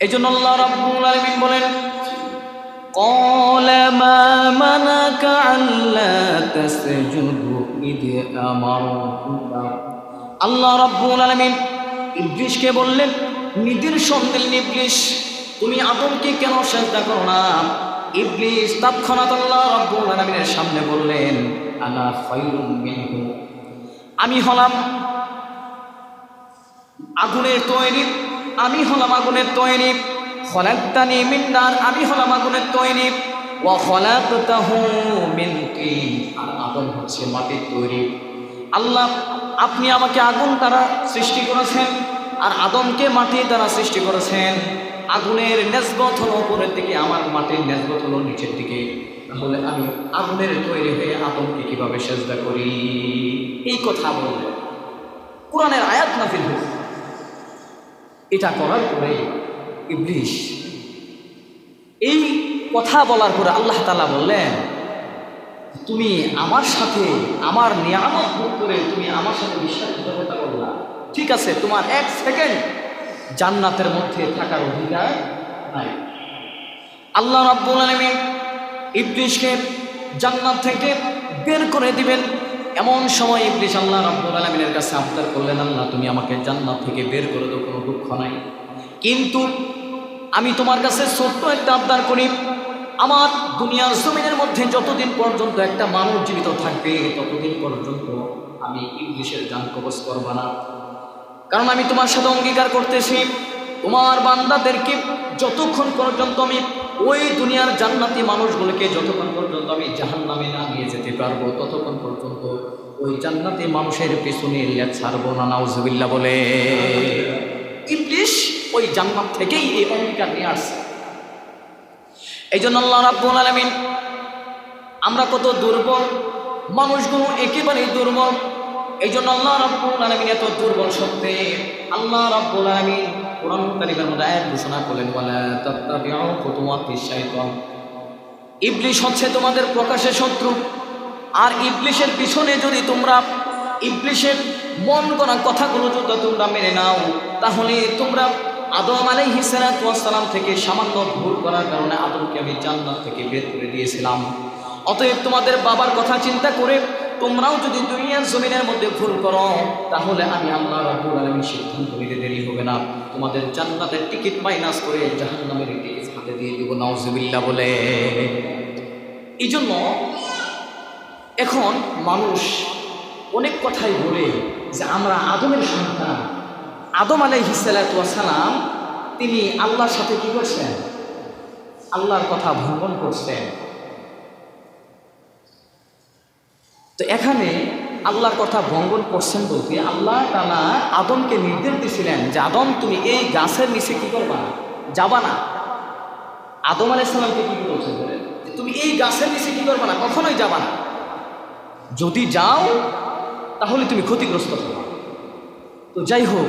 এই জন্য আল্লাহ রাব্বুল আলামিন বলেন قال ما منعك ألا تسجد إذ أمرتك আল্লাহ রাব্বুল আলামিন ইবলিশকে বললেন নিদর্শন দিলেন ইবলিশ তুমি আদমকে কেন সেজদা করো না ইবলিশ তৎক্ষণাৎ আল্লাহ রাব্বুল আলামিনের সামনে বললেন আনা খায়রুম মিনহু আমি হলাম আগুনের তৈরি আমি হলাম আগুনের তৈরি। খলাক্তানি মিন্নার, আমি হলাম আগুনের তৈরি। ওয়া খলাকতাহু মিন তিন। আর আদম হচ্ছে মাটির তৈরি। আল্লাহ, আপনি আমাকে আগুন দ্বারা সৃষ্টি করেছেন, আর আদমকে মাটির দ্বারা সৃষ্টি করেছেন। আগুনের নেসবত হলো উপরের দিকে, আমার মাটির নেসবত হলো নিচের দিকে। তাহলে আমি আগুনের তৈরি হয়ে আদমকে কীভাবে সেজদা করি? এই কথা বললেন কোরআনের আয়াত নাফিল হয়েছে। এটা করার পরে ইবলিশ এই কথা বলার পরে আল্লাহ তালা বললেন, তুমি আমার সাথে, আমার নিয়ামত ভোগ করে তুমি আমার সাথে বিশ্বাসঘাতকতা করলা ঠিক আছে, তোমার এক সেকেন্ড জান্নাতের মধ্যে থাকার অধিকার নাই। আল্লাহ রাব্বুল আলামিন ইবলিশকে জান্নাত থেকে বের করে দিবেন। এমন সময় ইবলিশ আল্লাহ রাব্বুল আলামিনের কাছে আবদার করলেন, আল্লাহ, তুমি আমাকে জান্নাত থেকে বের করে দাও, কোনো দুঃখ নাই। কিন্তু আমি তোমার কাছে ছোট্ট একটা আবদার করি। আমার দুনিয়ার জমিনের মধ্যে যতদিন পর্যন্ত একটা মানুষ জীবিত থাকবে, ততদিন পর্যন্ত আমি ইংলিশের যান কবচ করবা না। কারণ আমি তোমার সাথে অঙ্গীকার করতেছি। তোমার বান্দাদেরকে যতক্ষণ পর্যন্ত আমি ওই দুনিয়ার জান্নাতি মানুষগুলোকে যতক্ষণ পর্যন্ত আমি জাহান নামে না নিয়ে যেতে পারব, ততক্ষণ পর্যন্ত ওই জান্নাতি মানুষের পেছনে ছাড়বো না নাউজুবিল্লা বলে। ইংলিশ ওই জান্নাত থেকেই এই অঙ্গীকার নিয়ে আসছে। এই জন্য আল্লাহ রাব্বুল আলামিন, আমরা কত দুর্বল, মানুষগুলো একেবারেই দুর্বল এই জন্য আল্লাহ রাব্বুল আলামিন এত দুর্বল সত্ত্বে আল্লাহ রাব্বুল আলামিন কোরআন কারিমের মধ্যে আয়াত ঘোষণা করলেন ইবলিশ হচ্ছে তোমাদের প্রকাশের শত্রু। আর ইবলিশের পিছনে যদি তোমরা ইবলিশের মন করা কথাগুলো যদি তোমরা মেনে নাও, তাহলে তোমরা আদম আলাইহিস সালাম থেকে সামান্য ভুল করার কারণে আদমকে আমি জান্নাত থেকে বের করে দিয়েছিলাম। অতএব তোমাদের বাবার কথা চিন্তা করে তোমরাও যদি দুনিয়ার জমিনের মধ্যে ভুল করো, তাহলে আমি আল্লাহ রাব্বুল আলামিন সিদ্ধান্ত নিতে দেরি হবে না। তোমাদের জান্নাতের টিকিট মাইনাস করে জাহান্নামের টিকিট হাতে দিয়ে দিব, নাউজুবিল্লাহ বলে। এই জন্য এখন মানুষ অনেক কথাই বলে যে আমরা আদমের সন্তান। আদম আলাইহিসালাম তিনি আল্লাহর সাথে কি করছেন? আল্লাহর কথা ভ্রমণ করছেন। তো এখানে আল্লাহর কথা ভঙ্গন করছেন বলতে আল্লাহ তালা আদমকে নির্দেশ দিয়েছিলেন যে, আদম, তুমি এই গাছের নিচে কি করবা? যাবা না। আদম আলাইসালামকে কি বলছেন? যে, তুমি এই গাছের নিচে কি করবা না? কখনোই যাবা না। যদি যাও, তাহলে তুমি ক্ষতিগ্রস্ত হবে। তো যাই হোক,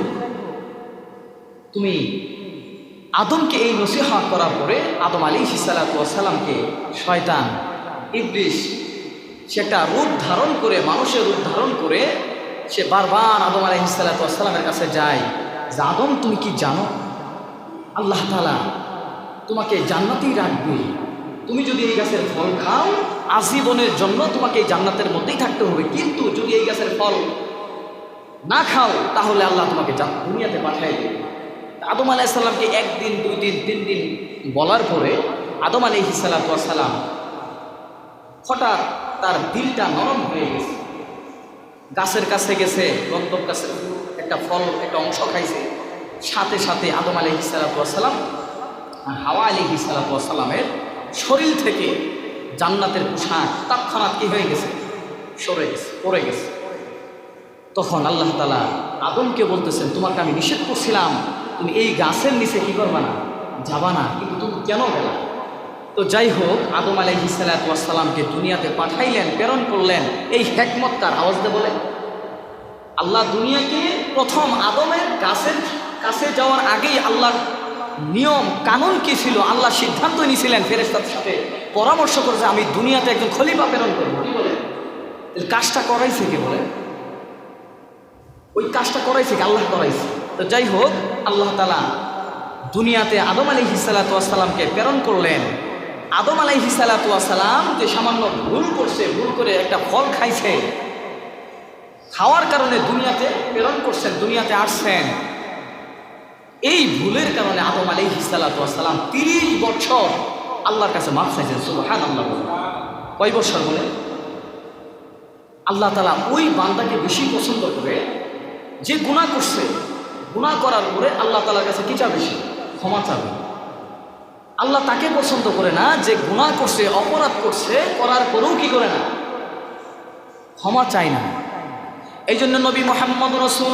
তুমি আদমকে এই নসিহত করার পরে আদম আলী সালাতামকে শয়তান ইবলিশ সে একটা রূপ ধারণ করে, মানুষের রূপ ধারণ করে সে বারবার আদম আলী সালাতামের কাছে যায় যে, আদম, তুমি কি জানো? আল্লাহ তালা তোমাকে জান্নাতেই রাখবে। তুমি যদি এই গাছের ফল খাও, আজীবনের জন্য তোমাকে এই জান্নাতের মধ্যেই থাকতে হবে। কিন্তু যদি এই গাছের ফল না খাও, তাহলে আল্লাহ তোমাকে দুনিয়াতে পাঠাই দেবে। আদম আলাইসাল্লামকে একদিন, দুই দিন, তিন দিন বলার পরে আদম আলি সালাম হঠাৎ তার দিলটা নরম হয়ে গেছে। গাছের কাছে গেছে গন্তব গাছে একটা ফল, একটা অংশ খাইছে। সাথে সাথে আদম আলি সালাম আর হাওয়া আলী সালামের শরীর থেকে জান্নাতের পোশাক তৎক্ষণাৎ কি হয়ে গেছে? সরে গেছে, পড়ে গেছে। তখন আল্লাহ তালা আদমকে বলতেছেন, তোমাকে আমি নিষেধ করছিলাম, তুমি এই গাছের নিচে কি করবা না? যাবা না, কিন্তু তুমি কেন গেলা? তো যাই হোক, আদম আলহি সালাতামকে দুনিয়াতে পাঠাইলেন, প্রেরণ করলেন, এই হেকমত তার আওয়াজ দিয়ে বলে আল্লাহ দুনিয়াকে প্রথম আদমের কাছে কাছে যাওয়ার আগেই আল্লাহর নিয়ম, কানুন কি ছিল? আল্লাহ সিদ্ধান্ত নিয়েছিলেন ফেরেস্তার সাথে পরামর্শ করেছে, আমি দুনিয়াতে একজন খলিফা প্রেরণ করব। বলে কাজটা করাইছে কি বলে ওই কাজটা করাইছে কি? আল্লাহ করাইছে। তো যাই হোক, আল্লাহ তালা দুনিয়াতে আদম আলী হিসালাতামকে প্রেরণ করলেন। আদম আলাই হিসালাতাম যে সামান্য ভুল করছে, ভুল করে একটা ফল খাইছে, খাওয়ার কারণে দুনিয়াতে প্রেরণ করছেন, দুনিয়াতে আসছেন। এই ভুলের কারণে আদম আলী হিসালাতাম তিরিশ বছর আল্লাহর কাছে মাফ চাইছেন সুবহান আল্লাহ। কয় বছর বলে আল্লাহ তালা ওই বান্দাকে বেশি পছন্দ করে, যে গুণা করছে গুণা করার পরে আল্লাহ তালার কাছে কি চাবে সে? ক্ষমা চাবে। আল্লাহ তাকে পছন্দ করে না যে গুণা করছে, অপরাধ করছে, করার পরেও কি করে না? ক্ষমা চায় না। এই জন্য নবী মোহাম্মদ রসুল